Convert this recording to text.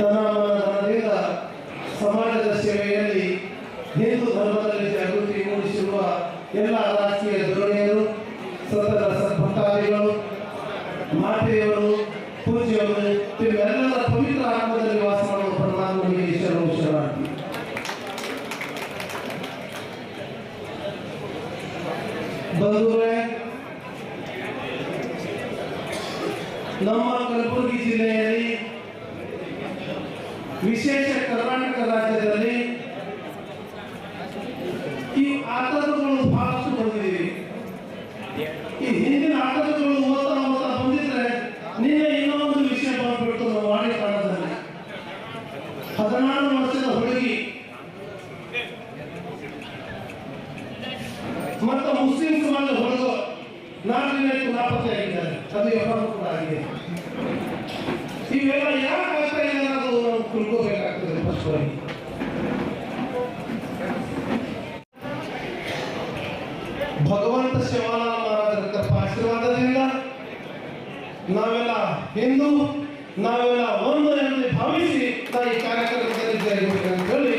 ತನ್ನ ಸಮಾಜದ ಸೇವೆಯಲ್ಲಿ ಹಿಂದೂ ಧರ್ಮದಲ್ಲಿ ಜಾಗೃತಿ ಮೂಡಿಸಿರುವ ಎಲ್ಲ ರಾಜಕೀಯ ಧೋರಣೆಯರು ಸತತ ಸದ್ಭಕ್ತಾದಿಗಳು ಮಾತೆಯವರು ಪೂಜೆಯವರು ಇವೆಲ್ಲರ ಪವಿತ್ರ ಆತ್ಮದಲ್ಲಿ ವಾಸ ಮಾಡುವ ಪರಮಾತ್ಮನಿಗೆ ಈಶ್ವರ ಶರಣಾರ್ಥಿ ಬಂಧುಗಳೇ ನಮ್ಮ ಕಲಬುರಗಿ ಜಿಲ್ಲೆಯಲ್ಲಿ ವಿಶೇಷ ಕರ್ನಾಟಕ ರಾಜ್ಯದಲ್ಲಿ ಈ ಆತಂಕಗಳು ಬಹಳಷ್ಟು ಬಂದಿದ್ದೀವಿ. ಈ ಹಿಂದಿನ ಆತಂಕಗಳು ಓದ್ತಾ ಓದ್ತಾ ಬಂದಿದ್ರೆ ನಿನ್ನೆ ಇನ್ನೊಂದು ವಿಷಯ ಬಂದ್ಬಿಟ್ಟು ನಾವು ವಾಡಿ ಕಾಲದಲ್ಲಿ ಹದಿನಾರು ವರ್ಷದ ಹುಡುಗಿ ಮತ್ತು ಮುಸ್ಲಿಂ ಸಮಾಜದ ಹುಡುಗ ನಾಲ್ಕು ನಾಪತ್ತೆ ಆಗಿದ್ದಾರೆ. ಅದು ಯಾವ ಕೂಡ ಆಗಿದೆ. ಇವೆಲ್ಲ ಯಾಕೆ ಭಗವಂತ ಶಿವಾನಂದ ಮಹಾರಾಜರ ಕೃಪಾ ಆಶೀರ್ವಾದದಿಂದ ನಾವೆಲ್ಲ ಹಿಂದೂ, ನಾವೆಲ್ಲ ಒಂದು ಎಂದು ಭಾವಿಸಿ ನಾ ಈ ಕಾರ್ಯಕ್ರಮದಲ್ಲಿ ಜಯಬೇಕು ಅಂತ ಹೇಳಿ